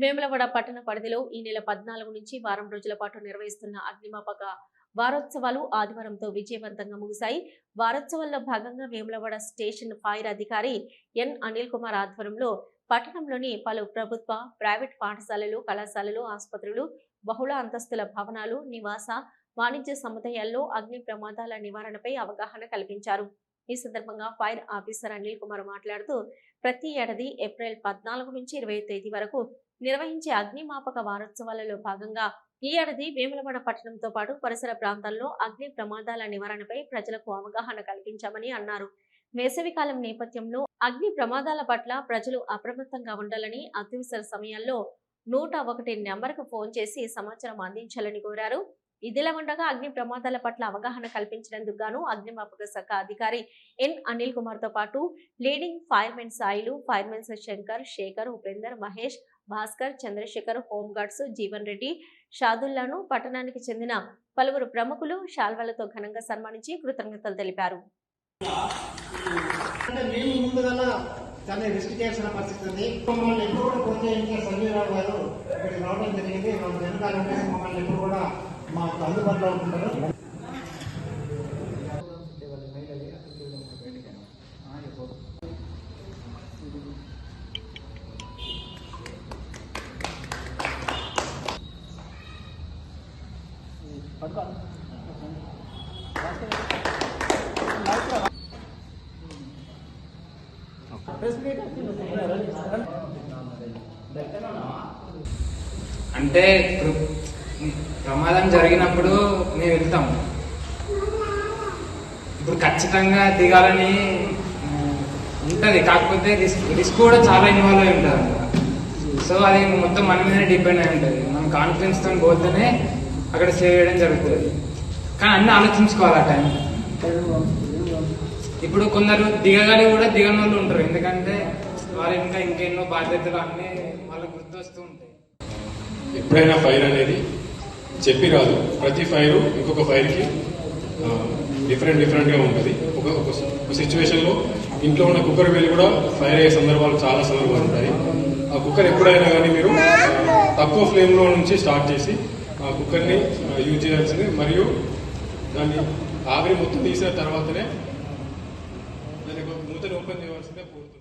వేములవాడ పట్టణ పరిధిలో ఈ నెల పద్నాలుగు నుంచి వారం రోజుల పాటు నిర్వహిస్తున్న అగ్నిమాపక వారోత్సవాలు ఆదివారంతో విజయవంతంగా ముగిశాయి. వారోత్సవాల్లో భాగంగా వేములవాడ స్టేషన్ ఫైర్ అధికారి ఎన్. అనిల్ కుమార్ ఆధ్వర్యంలో పట్టణంలోని పలు ప్రభుత్వ ప్రైవేట్ పాఠశాలలు కళాశాలలు ఆసుపత్రులు బహుళ అంతస్తుల భవనాలు నివాస వాణిజ్య సముదాయాల్లో అగ్ని ప్రమాదాల నివారణపై అవగాహన కల్పించారు. ఈ సందర్భంగా ఫైర్ ఆఫీసర్ అనిల్ కుమార్ మాట్లాడుతూ ప్రతి ఏడాది ఏప్రిల్ పద్నాలుగు నుంచి ఇరవై తేదీ వరకు నిర్వహించే అగ్నిమాపక వారోత్సవాలలో భాగంగా ఈ ఏడాది వేములవాడ పట్టణంతో పాటు పరిసర ప్రాంతాల్లో అగ్ని ప్రమాదాల నివారణపై ప్రజలకు అవగాహన కల్పించామని అన్నారు. వేసవికాలం నేపథ్యంలో అగ్ని ప్రమాదాల పట్ల ప్రజలు అప్రమత్తంగా ఉండాలని అత్యవసర సమయాల్లో నూట ఒకటి నెంబర్కు ఫోన్ చేసి సమాచారం అందించాలని కోరారు. ఇదిలా ఉండగా అగ్ని ప్రమాదాల పట్ల అవగాహన కల్పించినందుకు గాను అగ్నిమాపక శాఖ అధికారి ఎన్. అనిల్ కుమార్తో పాటు leading firemen Sailu firemens Shankar Shekar Upender Mahesh Bhaskar Chandrashekar home guards Jeevan Reddy షాదుల్లాను పట్టణానికి చెందిన పలువురు ప్రముఖులు శాల్వలతో ఘనంగా సన్మానించి కృతజ్ఞతలు తెలిపారు. అంటే రిస్క్ చేయాల్సిన పరిస్థితి ఉంది. మమ్మల్ని ఎప్పుడు కూడా గారు ఇక్కడికి రావడం జరిగింది. వెనకాలంటే మమ్మల్ని ఎప్పుడు కూడా మాకు అందుబాటులో ఉంటున్నారు. అంటే ఇప్పుడు ప్రమాదం జరిగినప్పుడు మేము వెళ్తాం. ఇప్పుడు ఖచ్చితంగా దిగాలని ఉంటుంది. కాకపోతే రిస్క్ రిస్క్ కూడా చాలా ఇన్వాల్వ్ అయి ఉంటారు. సో అది మొత్తం మన మీదనే డిపెండ్ అయి ఉంటుంది. మనం కాన్ఫిడెన్స్తో పోతేనే అక్కడ చేయడం జరుగుతుంది. కానీ అన్నీ ఆలోచించుకోవాలి ఆ టైం ఇప్పుడు కొందరు దిగగానే కూడా దిగని వాళ్ళు ఉంటారు. ఎందుకంటే వారు ఇంకా ఇంకెన్నో బాధ్యతలు అన్నీ వాళ్ళకి గుర్తొస్తూ ఉంటాయి. ఎప్పుడైనా ఫైర్ అనేది చెప్పి రాదు. ప్రతి ఫైర్ ఇంకొక ఫైర్కి డిఫరెంట్ డిఫరెంట్గా ఉంటుంది. ఒక ఒక సిచ్యువేషన్లో ఇంట్లో ఉన్న కుక్కర్ వేలు కూడా ఫైర్ అయ్యే సందర్భాలు చాలా సందర్భాలు ఉంటాయి. ఆ కుక్కర్ ఎప్పుడైనా కానీ మీరు తక్కువ ఫ్లేమ్లో నుంచి స్టార్ట్ చేసి కుక్కర్ని యూజ్ చేయాల్సింది మరియు దాన్ని ఆవిరి మొత్తం తీసిన తర్వాతనే దానికి మూతను ఓపెన్ చేయవలసిందే కోరుతున్నాను.